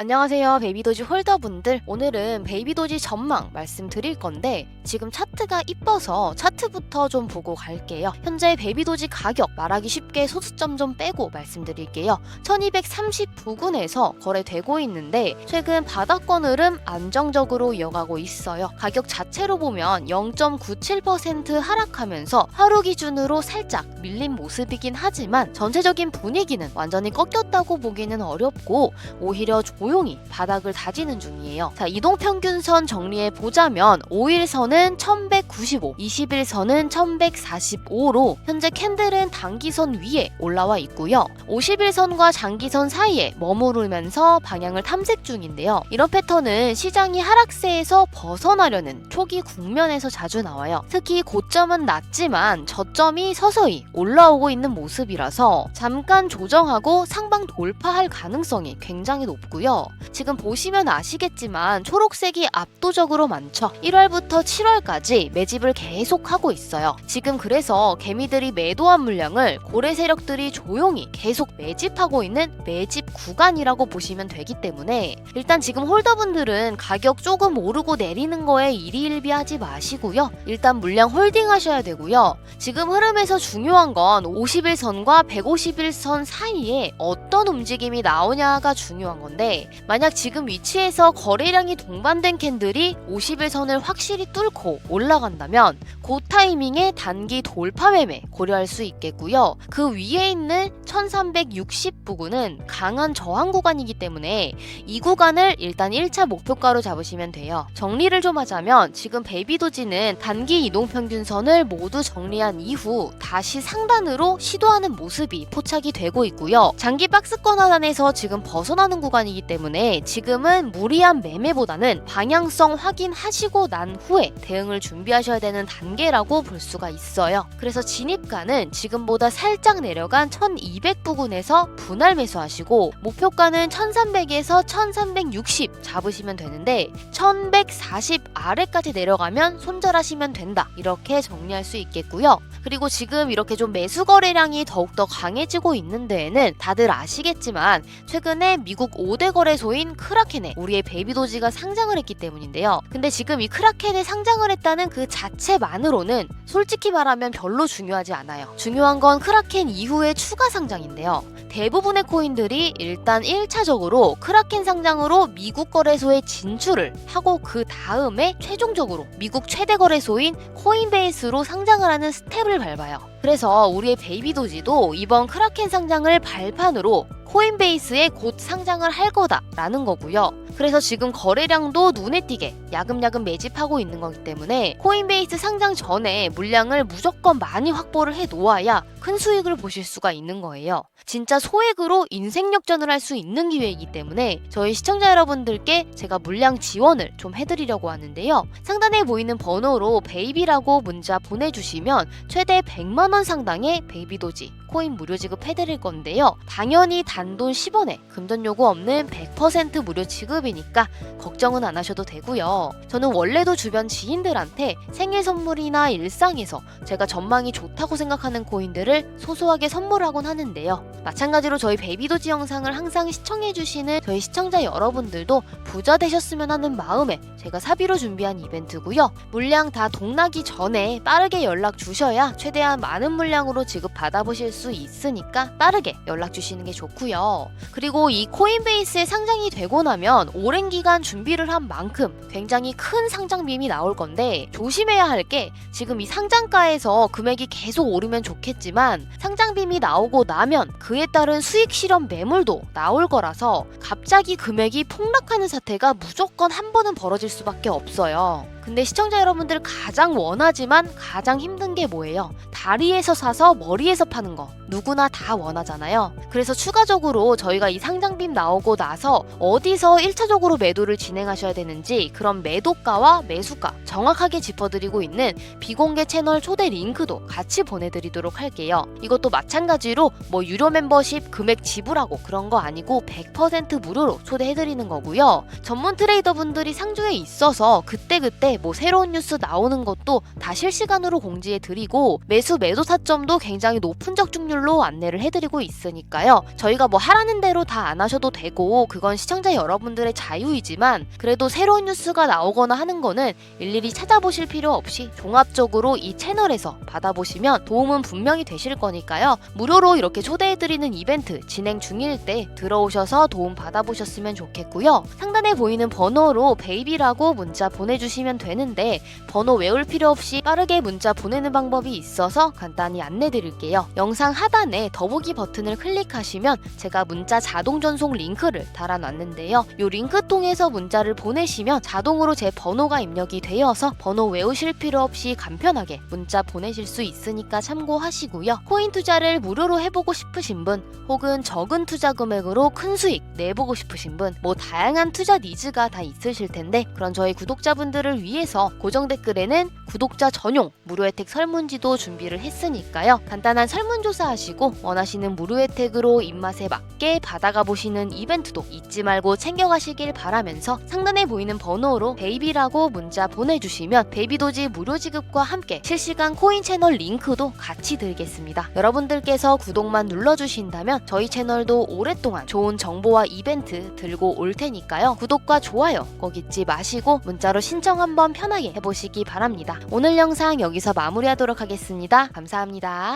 안녕하세요 베이비도지 홀더분들. 오늘은 베이비도지 전망 말씀드릴 건데 지금 차트가 이뻐서 차트부터 좀 보고 갈게요. 현재 베이비도지 가격 말하기 쉽게 소수점 좀 빼고 말씀드릴게요. 1239군에서 거래되고 있는데 최근 바닥권 흐름 안정적으로 이어가고 있어요. 가격 자체로 보면 0.97% 하락하면서 하루 기준으로 살짝 밀린 모습이긴 하지만 전체적인 분위기는 완전히 꺾였다고 보기는 어렵고 오히려 조 용히 바닥을 다지는 중이에요. 자, 이동평균선 정리해 보자면 5일선은 1195, 20일선은 1145로 현재 캔들은 단기선 위에 올라와 있고요. 50일선과 장기선 사이에 머무르면서 방향을 탐색 중인데요. 이런 패턴은 시장이 하락세에서 벗어나려는 초기 국면에서 자주 나와요. 특히 고점은 낮지만 저점이 서서히 올라오고 있는 모습이라서 잠깐 조정하고 상방 돌파할 가능성이 굉장히 높고요. 지금 보시면 아시겠지만 초록색이 압도적으로 많죠. 1월부터 7월까지 매집을 계속하고 있어요. 지금 그래서 개미들이 매도한 물량을 고래 세력들이 조용히 계속 매집하고 있는 매집 구간이라고 보시면 되기 때문에 일단 지금 홀더분들은 가격 조금 오르고 내리는 거에 일희일비하지 마시고요. 일단 물량 홀딩 하셔야 되고요. 지금 흐름에서 중요한 건 50일선과 150일선 사이에 어떤 움직임이 나오냐가 중요한 건데 만약 지금 위치에서 거래량이 동반된 캔들이 50일선을 확실히 뚫고 올라간다면 그 타이밍에 단기 돌파 매매 고려할 수 있겠고요. 그 위에 있는 1360 부근은 강한 저항 구간이기 때문에 이 구간을 일단 1차 목표가로 잡으시면 돼요. 정리를 좀 하자면 지금 베이비도지는 단기 이동평균선을 모두 정리한 이후 다시 상단으로 시도하는 모습이 포착이 되고 있고요. 장기 박스권 하단에서 지금 벗어나는 구간이기 때문에 지금은 무리한 매매보다는 방향성 확인하시고 난 후에 대응을 준비하셔야 되는 단계라고 볼 수가 있어요. 그래서 진입가는 지금보다 살짝 내려간 1200 부근에서 분할 매수하시고 목표가는 1300에서 1360 잡으시면 되는데 1140 아래까지 내려가면 손절하시면 된다. 이렇게 정리할 수 있겠고요. 그리고 지금 이렇게 좀 매수 거래량이 더욱더 강해지고 있는 데에는 다들 아시겠지만 최근에 미국 5대 거래소인 크라켄에 우리의 베이비도지가 상장을 했기 때문인데요. 근데 지금 이 크라켄에 상장을 했다는 그 자체만으로는 솔직히 말하면 별로 중요하지 않아요. 중요한 건 크라켄 이후의 추가 상장인데요. 대부분의 코인들이 일단 1차적으로 크라켄 상장으로 미국 거래소에 진출을 하고 그 다음에 최종적으로 미국 최대 거래소인 코인베이스로 상장을 하는 스텝을 밟아요. 그래서 우리의 베이비도지도 이번 크라켄 상장을 발판으로 코인베이스에 곧 상장을 할 거다라는 거고요. 그래서 지금 거래량도 눈에 띄게 야금야금 매집하고 있는 거기 때문에 코인베이스 상장 전에 물량을 무조건 많이 확보를 해 놓아야 큰 수익을 보실 수가 있는 거예요. 진짜 소액으로 인생 역전을 할 수 있는 기회이기 때문에 저희 시청자 여러분들께 제가 물량 지원을 좀 해드리려고 하는데요. 상단에 보이는 번호로 베이비라고 문자 보내주시면 최대 100만 원 상당의 베이비도지 코인 무료 지급해드릴 건데요. 당연히 단돈 10원에 금전 요구 없는 100% 무료 지급이니까 걱정은 안 하셔도 되고요. 저는 원래도 주변 지인들한테 생일 선물이나 일상에서 제가 전망이 좋다고 생각하는 코인들을 소소하게 선물하곤 하는데요. 마찬가지로 저희 베이비도지 영상을 항상 시청해주시는 저희 시청자 여러분들도 부자 되셨으면 하는 마음에 제가 사비로 준비한 이벤트고요. 물량 다 동나기 전에 빠르게 연락 주셔야 최대한 많은 물량으로 지급 받아보실 수 있으니까 빠르게 연락 주시는 게 좋고요. 그리고 이 코인베이스에 상장이 되고 나면 오랜 기간 준비를 한 만큼 굉장히 큰 상장 빔이 나올 건데 조심해야 할 게 지금 이 상장가에서 금액이 계속 오르면 좋겠지만 상장 빔이 나오고 나면 그에 따른 수익 실현 매물도 나올 거라서 갑자기 금액이 폭락하는 사태가 무조건 한 번은 벌어질 수밖에 없어요. 근데 시청자 여러분들 가장 원하지만 가장 힘든 게 뭐예요? 다리에서 사서 머리에서 파는 거. 누구나 다 원하잖아요. 그래서 추가적으로 저희가 이 상장빔 나오고 나서 어디서 1차적으로 매도를 진행하셔야 되는지 그런 매도가와 매수가 정확하게 짚어드리고 있는 비공개 채널 초대 링크도 같이 보내드리도록 할게요. 이것도 마찬가지로 뭐 유료 멤버십 금액 지불하고 그런 거 아니고 100% 무료로 초대해드리는 거고요. 전문 트레이더 분들이 상주에 있어서 그때그때 뭐 새로운 뉴스 나오는 것도 다 실시간으로 공지해 드리고 매수 매도 타점도 굉장히 높은 적중률로 안내를 해드리고 있으니까요. 저희가 뭐 하라는 대로 다 안 하셔도 되고 그건 시청자 여러분들의 자유이지만 그래도 새로운 뉴스가 나오거나 하는 거는 일일이 찾아보실 필요 없이 종합적으로 이 채널에서 받아보시면 도움은 분명히 되실 거니까요. 무료로 이렇게 초대해드리는 이벤트 진행 중일 때 들어오셔서 도움 받아보셨으면 좋겠고요. 상단에 보이는 번호로 베이비라고 문자 보내주시면 되는데 번호 외울 필요 없이 빠르게 문자 보내는 방법이 있어서 간단히 안내 드릴게요. 영상 하단에 더보기 버튼을 클릭하시면 제가 문자 자동 전송 링크를 달아놨는데요. 이 링크 통해서 문자를 보내시면 자동으로 제 번호가 입력이 되어서 번호 외우실 필요 없이 간편하게 문자 보내실 수 있으니까 참고하시고요. 코인 투자를 무료로 해보고 싶으신 분 혹은 적은 투자 금액으로 큰 수익 내보고 싶으신 분 뭐 다양한 투자 니즈가 다 있으실 텐데 그런 저희 구독자분들을 위해 서 고정 댓글에는 구독자 전용 무료 혜택 설문지도 준비를 했으니까요. 간단한 설문조사 하시고 원하시는 무료 혜택으로 입맛에 맞게 받아가 보시는 이벤트도 잊지 말고 챙겨가시길 바라면서 상단에 보이는 번호로 베이비라고 문자 보내주시면 베이비도지 무료 지급과 함께 실시간 코인 채널 링크도 같이 드리겠습니다. 여러분들께서 구독만 눌러주신다면 저희 채널도 오랫동안 좋은 정보와 이벤트 들고 올 테니까요. 구독과 좋아요 꼭 잊지 마시고 문자로 신청 한번 편하게 해보시기 바랍니다. 오늘 영상 여기서 마무리하도록 하겠습니다. 감사합니다.